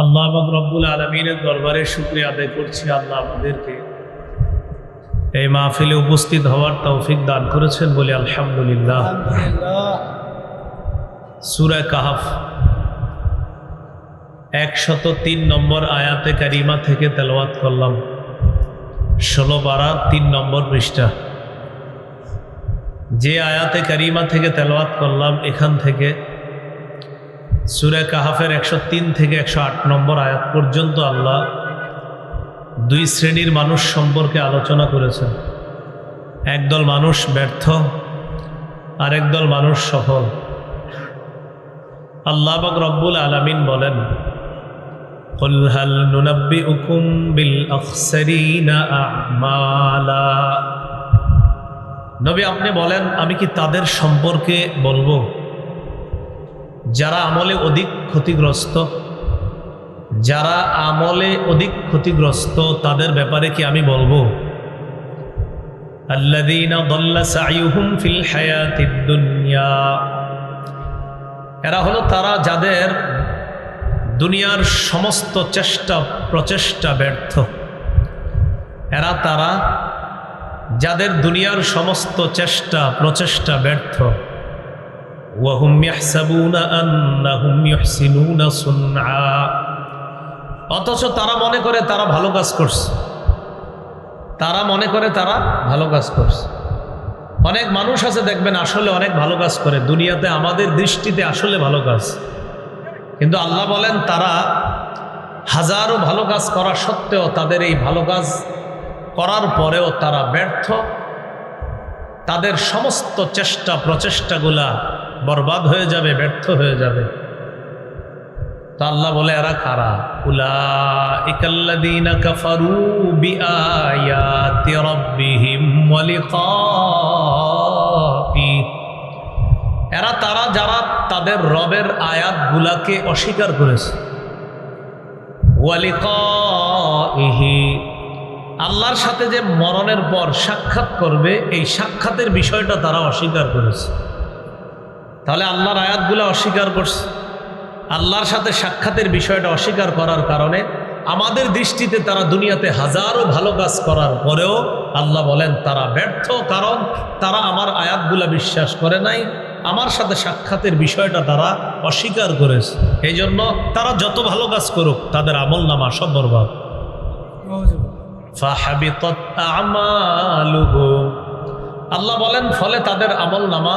আল্লাহ এবং রব্বুল আলমিনের দরবারে শুক্রিয়া আদায় করছি, আল্লাহ আমাদেরকে এই মাহফিলে উপস্থিত হওয়ার তৌফিক দান করেছেন বলে আলহামদুলিল্লাহ। সুরা কাহাফ একশত তিন নম্বর আয়াতে কারিমা থেকে তেলাওয়াত করলাম। ষোলো বারা তিন নম্বর পৃষ্ঠা। যে আয়াতে কারিমা থেকে তেলাওয়াত করলাম, এখান থেকে সুরে কাহাফের একশো তিন থেকে একশো আট নম্বর আয়াত পর্যন্ত আল্লাহ দুই শ্রেণীর মানুষ সম্পর্কে আলোচনা করেছেন একদল মানুষ ব্যর্থ আরেক দল মানুষ সফল আল্লাহ বাক রব্বুল আলামিন বলেন قل هل ننبئكم بالأخسرين أعمالا নবী আপনি বলেন আমি কি তাদের সম্পর্কে বলবো যারা আমলে অধিক ক্ষতিগ্রস্ত, যারা আমলে অধিক ক্ষতিগ্রস্ত, তাদের ব্যাপারে কি আমি বলব? এরা হলো তারা যাদের দুনিয়ার সমস্ত চেষ্টা, প্রচেষ্টা ব্যর্থ। এরা তারা যাদের দুনিয়ার সমস্ত চেষ্টা, প্রচেষ্টা ব্যর্থ। ওয়াহুম ইয়াহসাবুনা আন্নাহুম ইউহসিনুনা সুনআ অথচ তারা মনে করে তারা ভালো কাজ করছে। তারা মনে করে তারা ভালো কাজ করছে। অনেক মানুষ আছে দেখবেন আসলে অনেক ভালো কাজ করে। দুনিয়াতে আমাদের দৃষ্টিতে আসলে ভালো কাজ। কিন্তু আল্লাহ বলেন, তারা হাজারো ভালো কাজ করা সত্ত্বেও তাদের এই ভালো কাজ করার পরেও তারা ব্যর্থ। তাদের সমস্ত চেষ্টা, প্রচেষ্টাগুলা বরবাদ হয়ে যাবে, ব্যর্থ হয়ে যাবে। তো আল্লাহ বলে, এরা কারা? উলা ইকাল্লাদিনা কাফারু বিআয়াতি রাব্বিহিম ওয়া এরা তারা যারা তাদের রবের আয়াতগুলাকে অস্বীকার করেছে। ওয়া লিকাইহি আল্লাহর সাথে যে মরণের পর সাক্ষাৎ করবে, এই সাক্ষাতের বিষয়টা তারা অস্বীকার করেছে। তাহলে আল্লাহর আয়াতগুলো অস্বীকার করছে। আল্লাহর সাথে সাক্ষাতের বিষয়টা অস্বীকার করার কারণে আমাদের দৃষ্টিতে তারা দুনিয়াতে হাজারো ভালো কাজ করার পরেও আল্লাহ বলেন, তারা ব্যর্থ কারণ তারা আমার আয়াতগুলা বিশ্বাস করে নাই, আমার সাথে সাক্ষাতের বিষয়টা তারা অস্বীকার করেছে। এই জন্য তারা যত ভালো কাজ করুক, তাদের আমল নামা সব বরবাদ। আল্লাহ বলেন, ফলে তাদের আমল নামা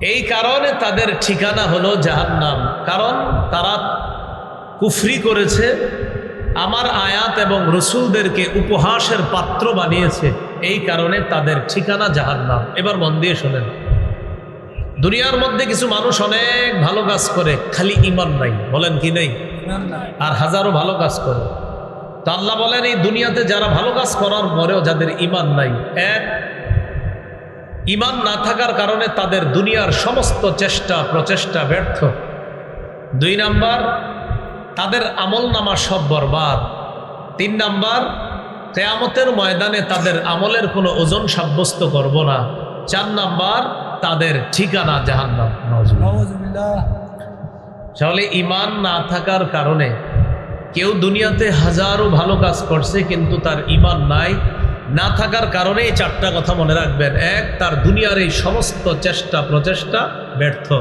এই কারণে তাদের ঠিকানা হলো জাহান্নাম। কারণ তারা কুফরি করেছে আমার আয়াত এবং রসুলদেরকে উপহাসের পাত্র বানিয়েছে এই কারণে তাদের ঠিকানা জাহান্নাম। এবার মন দিয়ে শোনেন। দুনিয়ার মধ্যে কিছু মানুষ অনেক ভালো কাজ করে খালি ইমান নাই। বলেন কি নেই? আর হাজারো ভালো কাজ করে। তো আল্লাহ বলেন এই দুনিয়াতে যারা ভালো কাজ করার পরেও যাদের ইমান নাই এক ইমান না থাকার কারণে তাদের দুনিয়ার সমস্ত চেষ্টা প্রচেষ্টা ব্যর্থ। দুই নাম্বার তাদের আমল নামা সব বরবাদ। তিন নাম্বার কেয়ামতের ময়দানে তাদের আমলের কোনো ওজন সাব্যস্ত করব না। চার নাম্বার তাদের ঠিকানা জাহান্নাম। তাহলে ইমান না থাকার কারণে কেউ দুনিয়াতে হাজারো ভালো কাজ করছে কিন্তু তার ইমান নাই। না থাকার কারণে এই চারটা কথা মনে রাখবেন। এক, তার দুনিয়ার এই সমস্ত চেষ্টা, প্রচেষ্টা ব্যর্থ।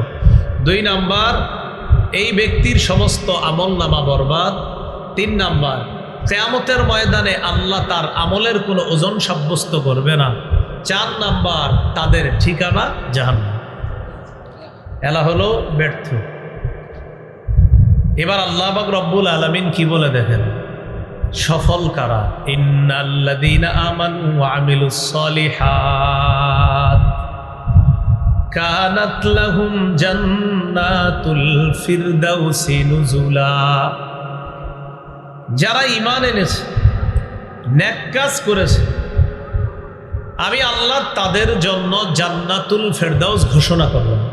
দুই নাম্বার, এই ব্যক্তির সমস্ত আমল নামা বরবাদ। তিন নাম্বার, কেয়ামতের ময়দানে আল্লাহ তার আমলের কোনো ওজন সাব্যস্ত করবে না। চার নাম্বার, তাদের ঠিকানা জাহান্নাম। এলা হলো ব্যর্থ। এবার আল্লাহ বাক রব্বুল আলমিন কি বলে দেখেন? সফল কারা? লাহুম জান্নাতুল নুজুলা। যারা ইমান এনেছে ন্যাক কাজ করেছে, আমি আল্লাহ তাদের জন্য জান্নাতুল ফেরদাউস ঘোষণা করলাম।